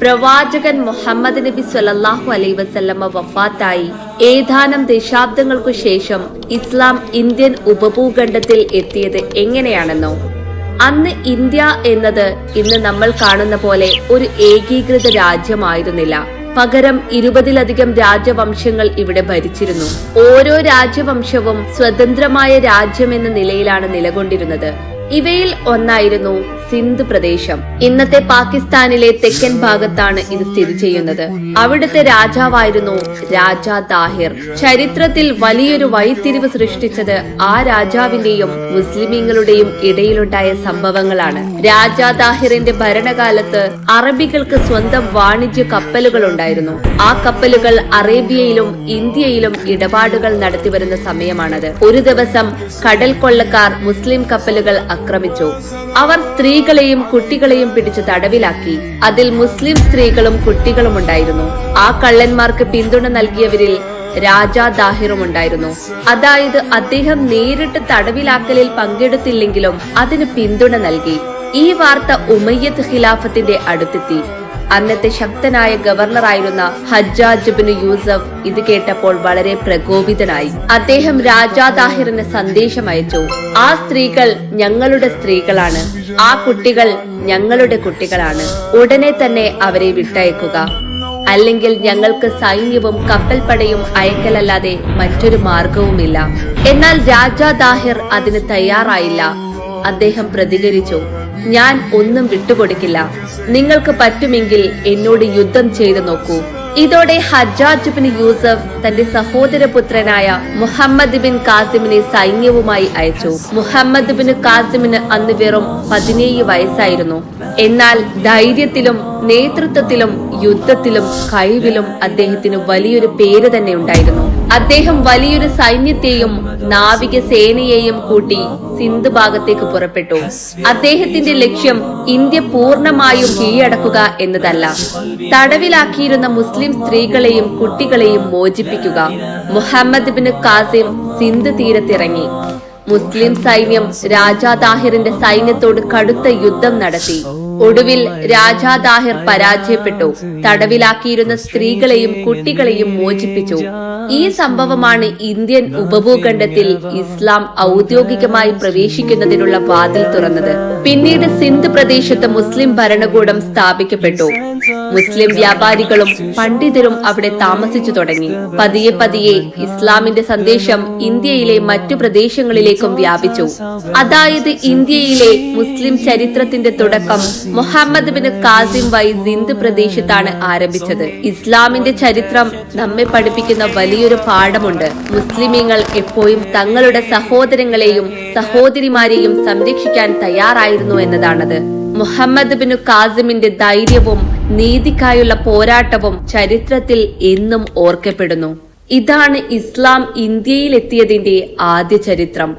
പ്രവാചകൻ മുഹമ്മദ് നബി സ്വല്ലല്ലാഹു അലൈ വസല്ലമ വഫാത്തായി. ഏതാനും ദശാബ്ദങ്ങൾക്കു ശേഷം ഇസ്ലാം ഇന്ത്യൻ ഉപഭൂഖണ്ഡത്തിൽ എത്തിയത് എങ്ങനെയാണെന്നോ. അന്ന് ഇന്ത്യ എന്നത് ഇന്ന് നമ്മൾ കാണുന്ന പോലെ ഒരു ഏകീകൃത രാജ്യമായിരുന്നില്ല. പകരം ഇരുപതിലധികം രാജവംശങ്ങൾ ഇവിടെ ഭരിച്ചിരുന്നു. ഓരോ രാജവംശവും സ്വതന്ത്രമായ രാജ്യമെന്ന നിലയിലാണ് നിലകൊണ്ടിരുന്നത്. ഇവയിൽ ഒന്നായിരുന്നു സിന്ധ് പ്രദേശം. ഇന്നത്തെ പാകിസ്ഥാനിലെ തെക്കൻ ഭാഗത്താണ് ഇത് സ്ഥിതി ചെയ്യുന്നത്. അവിടുത്തെ രാജാവായിരുന്നു രാജാ താഹിർ. ചരിത്രത്തിൽ വലിയൊരു വഴിത്തിരിവ് സൃഷ്ടിച്ചത് ആ രാജാവിന്റെയും മുസ്ലിമീങ്ങളുടെയും ഇടയിലുണ്ടായ സംഭവങ്ങളാണ്. രാജാ ദാഹിറിന്റെ ഭരണകാലത്ത് അറബികൾക്ക് സ്വന്തം വാണിജ്യ കപ്പലുകൾ ഉണ്ടായിരുന്നു ആ കപ്പലുകൾ അറേബ്യയിലും ഇന്ത്യയിലും ഇടപാടുകൾ നടത്തിവരുന്ന സമയമാണത്. ഒരു ദിവസം കടൽ കൊള്ളക്കാർ മുസ്ലിം കപ്പലുകൾ ആക്രമിച്ചു. അവർ സ്ത്രീകളെയും കുട്ടികളെയും പിടിച്ച് തടവിലാക്കി. അതിൽ മുസ്ലിം സ്ത്രീകളും കുട്ടികളും ഉണ്ടായിരുന്നു. ആ കള്ളന്മാർക്ക് പിന്തുണ നൽകിയവരിൽ രാജാ ദാഹിറും ഉണ്ടായിരുന്നു. അതായത് അദ്ദേഹം നേരിട്ട് തടവിലാക്കലിൽ പങ്കെടുത്തില്ലെങ്കിലും അതിന് പിന്തുണ നൽകി. ഈ വാർത്ത ഉമയ്യത്ത് ഖിലാഫത്തിന്റെ അടുത്തെത്തി. അന്നത്തെ ശക്തനായ ഗവർണറായിരുന്ന ഹജ്ജാജ് ബിൻ യൂസഫ് ഇത് കേട്ടപ്പോൾ വളരെ പ്രകോപിതനായി. അദ്ദേഹം രാജാ താഹിറിന് സന്ദേശം അയച്ചു. ആ സ്ത്രീകൾ ഞങ്ങളുടെ സ്ത്രീകളാണ്. ആ കുട്ടികൾ ഞങ്ങളുടെ കുട്ടികളാണ്. ഉടനെ തന്നെ അവരെ വിട്ടയക്കുക. അല്ലെങ്കിൽ ഞങ്ങൾക്ക് സൈന്യവും കപ്പൽപ്പടയും അയക്കലല്ലാതെ മറ്റൊരു മാർഗവുമില്ല. എന്നാൽ രാജാ ദാഹിർ അതിന് തയ്യാറായില്ല. അദ്ദേഹം പ്രതികരിച്ചു. ഞാൻ ഒന്നും വിട്ടുകൊടുക്കില്ല. നിങ്ങൾക്ക് പറ്റുമെങ്കിൽ എന്നോട് യുദ്ധം ചെയ്തു നോക്കൂ. ഇതോടെ ഹജ്ജാജ് ബിൻ യൂസഫ് തന്റെ സഹോദരപുത്രനായ മുഹമ്മദ് ബിൻ കാസിമിനെ സൈന്യവുമായി അയച്ചു. മുഹമ്മദ് ബിൻ കാസിമിന് അന്ന് വെറും പതിനേഴ് വയസ്സായിരുന്നു. എന്നാൽ ധൈര്യത്തിലും നേതൃത്വത്തിലും യുദ്ധത്തിലും കഴിവിലും അദ്ദേഹത്തിന് വലിയൊരു പേര് തന്നെ ഉണ്ടായിരുന്നു. അദ്ദേഹം വലിയൊരു സൈന്യത്തെയും നാവിക സേനയെയും കൂട്ടി സിന്ധു ഭാഗത്തേക്ക് പുറപ്പെട്ടു. അദ്ദേഹത്തിന്റെ ലക്ഷ്യം ഇന്ത്യ പൂർണമായും കീഴടക്കുക എന്നതല്ല. തടവിലാക്കിയിരുന്ന മുസ്ലിം സ്ത്രീകളെയും കുട്ടികളെയും മോചിപ്പിക്കുക. മുഹമ്മദ് ബിൻ കാസിം സിന്ധു തീരത്തിറങ്ങി. മുസ്ലിം സൈന്യം രാജാ താഹിറിന്റെ സൈന്യത്തോട് കടുത്ത യുദ്ധം നടത്തി. ഒടുവിൽ രാജാ ദാഹിർ പരാജയപ്പെട്ടു. തടവിലാക്കിയിരുന്ന സ്ത്രീകളെയും കുട്ടികളെയും മോചിപ്പിച്ചു. ഈ സംഭവമാണ് ഇന്ത്യൻ ഉപഭൂഖണ്ഡത്തിൽ ഇസ്ലാം ഔദ്യോഗികമായി പ്രവേശിക്കുന്നതിനുള്ള വാതിൽ തുറന്നത്. പിന്നീട് സിന്ധ് പ്രദേശത്ത് മുസ്ലിം ഭരണകൂടം സ്ഥാപിക്കപ്പെട്ടു. മുസ്ലിം വ്യാപാരികളും പണ്ഡിതരും അവിടെ താമസിച്ചു തുടങ്ങി. പതിയെ പതിയെ ഇസ്ലാമിന്റെ സന്ദേശം ഇന്ത്യയിലെ മറ്റു പ്രദേശങ്ങളിലേക്കും വ്യാപിച്ചു. അതായത് ഇന്ത്യയിലെ മുസ്ലിം ചരിത്രത്തിന്റെ തുടക്കം മുഹമ്മദ് ബിൻ കാസിം വൈ സിന്ധ് പ്രദേശത്താണ് ആരംഭിച്ചത്. ഇസ്ലാമിന്റെ ചരിത്രം നമ്മെ പഠിപ്പിക്കുന്ന വലിയൊരു പാഠമുണ്ട്. മുസ്ലിമീങ്ങൾ എപ്പോഴും തങ്ങളുടെ സഹോദരങ്ങളെയും സഹോദരിമാരെയും സംരക്ഷിക്കാൻ തയ്യാറായിരുന്നു എന്നതാണത്. മുഹമ്മദ് ബിൻ കാസിമിന്റെ ധൈര്യവും നീതിക്കായുള്ള പോരാട്ടവും ചരിത്രത്തിൽ എന്നും ഓർക്കപ്പെടുന്നു. ഇതാണ് ഇസ്ലാം ഇന്ത്യയിലെത്തിയതിന്റെ ആദ്യ ചരിത്രം.